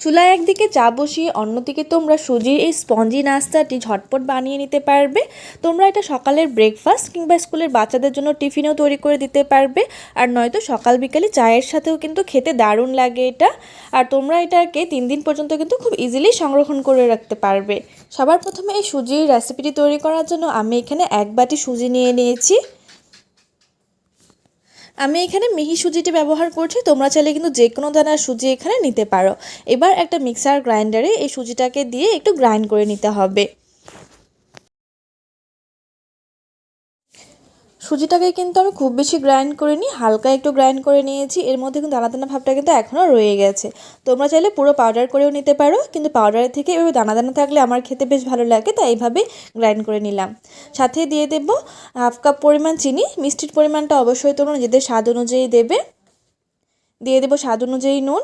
চুলায় একদিকে চা বসিয়ে অন্যদিকে তোমরা সুজির এই স্পঞ্জি নাস্তাটি ঝটপট বানিয়ে নিতে পারবে। তোমরা এটা সকালের ব্রেকফাস্ট কিংবা স্কুলের বাচ্চাদের জন্য টিফিনেও তৈরি করে দিতে পারবে। আর নয়তো সকাল বিকালে চায়ের সাথেও কিন্তু খেতে দারুণ লাগে এটা। আর তোমরা এটাকে তিন দিন পর্যন্ত কিন্তু খুব ইজিলি সংরক্ষণ করে রাখতে পারবে। সবার প্রথমে এই সুজির রেসিপিটি তৈরি করার জন্য আমি এখানে এক বাটি সুজি নিয়ে নিয়েছি। আমি এখানে মিহি সুজিটি ব্যবহার করছি, তোমরা চাইলে কিন্তু যে কোনো দানার সুজি এখানে নিতে পারো। এবার একটা মিক্সার গ্রাইন্ডারে এই সুজিটাকে দিয়ে একটু গ্রাইন্ড করে নিতে হবে। সুজিটাকে কিন্তু আমি খুব বেশি গ্রাইন্ড করিনি হালকা একটু গ্রাইন্ড করে নিয়েছি। এর মধ্যে কিন্তু দানা দানা ভাবটা কিন্তু এখনও রয়ে গেছে। তোমরা চাইলে পুরো পাউডার করেও নিতে পারো, কিন্তু পাউডারের থেকে এভাবে দানা দানা থাকলে আমার খেতে বেশ ভালো লাগে, তাই এইভাবে গ্রাইন্ড করে নিলাম। সাথে দিয়ে দেব হাফ কাপ পরিমাণ চিনি, মিষ্টির পরিমাণটা অবশ্যই তোমরা নিজেদের স্বাদ অনুযায়ী দেবে। দিয়ে দেবো স্বাদ অনুযায়ী নুন।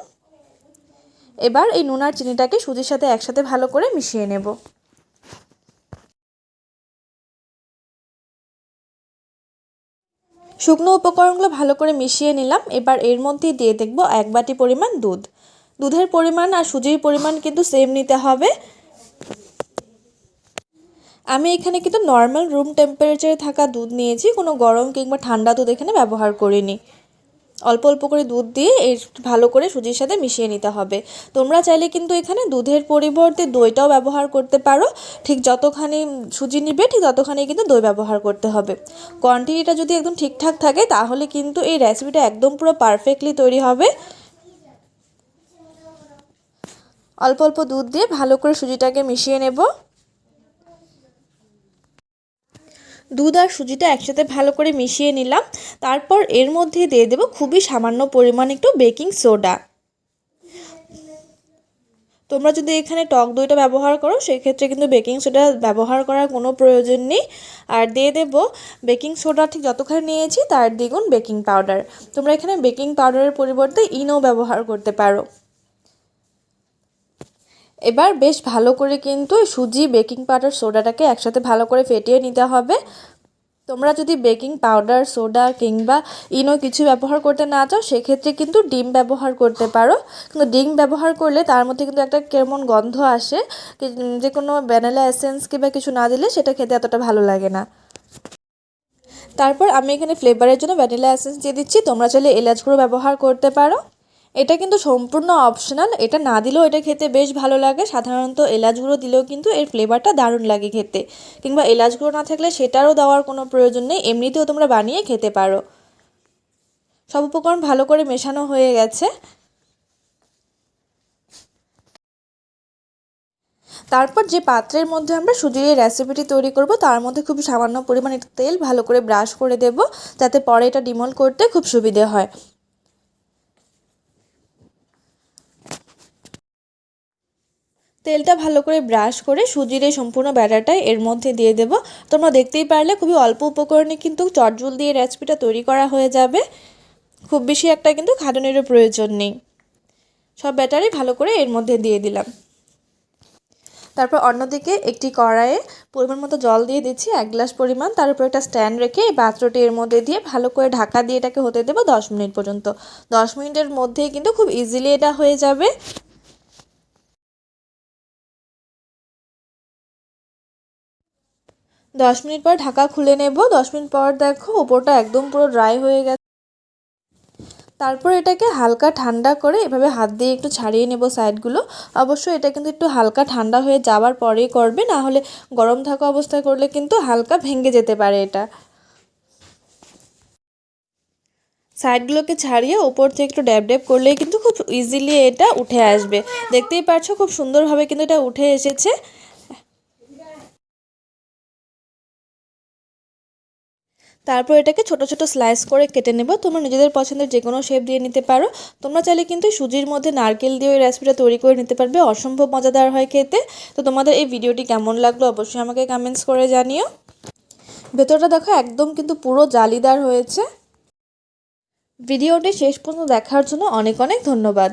এবার এই নুন আর চিনিটাকে সুজির সাথে একসাথে ভালো করে মিশিয়ে নেব। শুকনো উপকরণগুলো ভালো করে মিশিয়ে নিলাম। এবার এর মধ্যে দিয়ে দেখব এক বাটি পরিমাণ দুধ। দুধের পরিমাণ আর সুজির পরিমাণ কিন্তু সেম নিতে হবে। আমি এখানে কিন্তু নর্মাল রুম টেম্পারেচারে থাকা দুধ নিয়েছি, কোনো গরম কিংবা ঠান্ডা দুধ এখানে ব্যবহার করিনি। অল্প অল্প করে দুধ দিয়ে এর ভালো করে সুজির সাথে মিশিয়ে নিতে হবে। তোমরা চাইলে কিন্তু এখানে দুধের পরিবর্তে দইটাও ব্যবহার করতে পারো। ঠিক যতখানি সুজি নিবে, ঠিক ততখানি কিন্তু দই ব্যবহার করতে হবে। কোয়ান্টিটিটা যদি একদম ঠিকঠাক থাকে, তাহলে কিন্তু এই রেসিপিটা একদম পুরো পারফেক্টলি তৈরি হবে। অল্প অল্প দুধ দিয়ে ভালো করে সুজিটাকে মিশিয়ে নেব। দুধ আর সুজিটা একসাথে ভালো করে মিশিয়ে নিলাম। তারপর এর মধ্যে দিয়ে দেবো খুবই সামান্য পরিমাণ একটু বেকিং সোডা। তোমরা যদি এখানে টক দইটা ব্যবহার করো, সেক্ষেত্রে কিন্তু বেকিং সোডা ব্যবহার করার কোনো প্রয়োজন নেই। আর দিয়ে দেবো বেকিং সোডা ঠিক যতখানি নিয়েছি, তার দ্বিগুণ বেকিং পাউডার। তোমরা এখানে বেকিং পাউডারের পরিবর্তে ইনো ব্যবহার করতে পারো। এবার বেশ ভালো করে কিন্তু সুজি, বেকিং পাউডার, সোডাটাকে একসাথে ভালো করে ফেটিয়ে নিতে হবে। তোমরা যদি বেকিং পাউডার, সোডা কিংবা ইনো কিছু ব্যবহার করতে না চাও, সেক্ষেত্রে কিন্তু ডিম ব্যবহার করতে পারো। কিন্তু ডিম ব্যবহার করলে তার মধ্যে কিন্তু একটা কেমন গন্ধ আসে যে কোনো ভ্যানিলা এসেন্স কিংবা কিছু না দিলে সেটা খেতে এতটা ভালো লাগে না। তারপর আমি এখানে ফ্লেভারের জন্য ভ্যানিলা এসেন্স দিয়ে দিচ্ছি। তোমরা চাইলে এলাচ গুঁড়ো ব্যবহার করতে পারো। এটা কিন্তু সম্পূর্ণ অপশনাল এটা না দিলেও এটা খেতে বেশ ভালো লাগে। সাধারণত এলাচ গুঁড়ো দিলেও কিন্তু এর ফ্লেভারটা দারুণ লাগে খেতে। কিংবা এলাচ গুঁড়ো না থাকলে সেটারও দেওয়ার কোনো প্রয়োজন নেই। এমনিতেও তোমরা বানিয়ে খেতে পারো। সব উপকরণ ভালো করে মেশানো হয়ে গেছে। তারপর যে পাত্রের মধ্যে আমরা সুজির এই রেসিপিটি তৈরি করব, তার মধ্যে খুব সামান্য পরিমাণে তেল ভালো করে ব্রাশ করে দেব, যাতে পরে এটা ডিমল করতে খুব সুবিধে হয়। তেলটা ভালো করে ব্রাশ করে সুজির এই সম্পূর্ণ ব্যাটারটাই এর মধ্যে দিয়ে দেব। তোমরা দেখতেই পারলে খুবই অল্প উপকরণে কিন্তু চটজুল দিয়ে রেসিপিটা তৈরি করা হয়ে যাবে। খুব বেশি একটা কিন্তু খাটনেরও প্রয়োজন নেই। সব ব্যাটারই ভালো করে এর মধ্যে দিয়ে দিলাম। তারপর অন্যদিকে একটি কড়াইয়ে পরিমাণ মতো জল দিয়ে দিচ্ছি, এক গ্লাস পরিমাণ। তার উপর একটা স্ট্যান্ড রেখে এই পাত্রটি এর মধ্যে দিয়ে ভালো করে ঢাকা দিয়ে এটাকে হতে দেবো দশ মিনিট পর্যন্ত। দশ মিনিটের মধ্যেই কিন্তু খুব ইজিলি এটা হয়ে যাবে। দশ মিনিট পর ঢাকা খুলে নেব। দশ মিনিট পর দেখো ওপরটা একদম পুরো ড্রাই হয়ে গেছে। তারপর এটাকে হালকা ঠান্ডা করে এভাবে হাত দিয়ে একটু ছাড়িয়ে নেব সাইডগুলো। অবশ্যই এটা কিন্তু একটু হালকা ঠান্ডা হয়ে যাওয়ার পরেই করবে, না হলে গরম থাকা অবস্থায় করলে কিন্তু হালকা ভেঙে যেতে পারে এটা। সাইডগুলোকে ছাড়িয়ে ওপর থেকে একটু ড্যাব ড্যাব করলেই কিন্তু খুব ইজিলি এটা উঠে আসবে। দেখতেই পাচ্ছ খুব সুন্দরভাবে কিন্তু এটা উঠে এসেছে। তারপর এটাকে ছোট ছোট স্লাইস করে কেটে নেব। তোমরা নিজেদের পছন্দের যে কোনো শেপ দিয়ে নিতে পারো। তোমরা চাইলে কিন্তু সুজির মধ্যে নারকেল দিয়ে ওই রেসিপিটা তৈরি করে নিতে পারবে। অসম্ভব মজাদার হয় খেতে। তো তোমাদের এই ভিডিওটি কেমন লাগল অবশ্যই আমাকে কমেন্টস করে জানিও। ভেতরটা দেখো একদম কিন্তু পুরো জালিদার হয়েছে। ভিডিওটি শেষ পর্যন্ত দেখার জন্য অনেক অনেক ধন্যবাদ।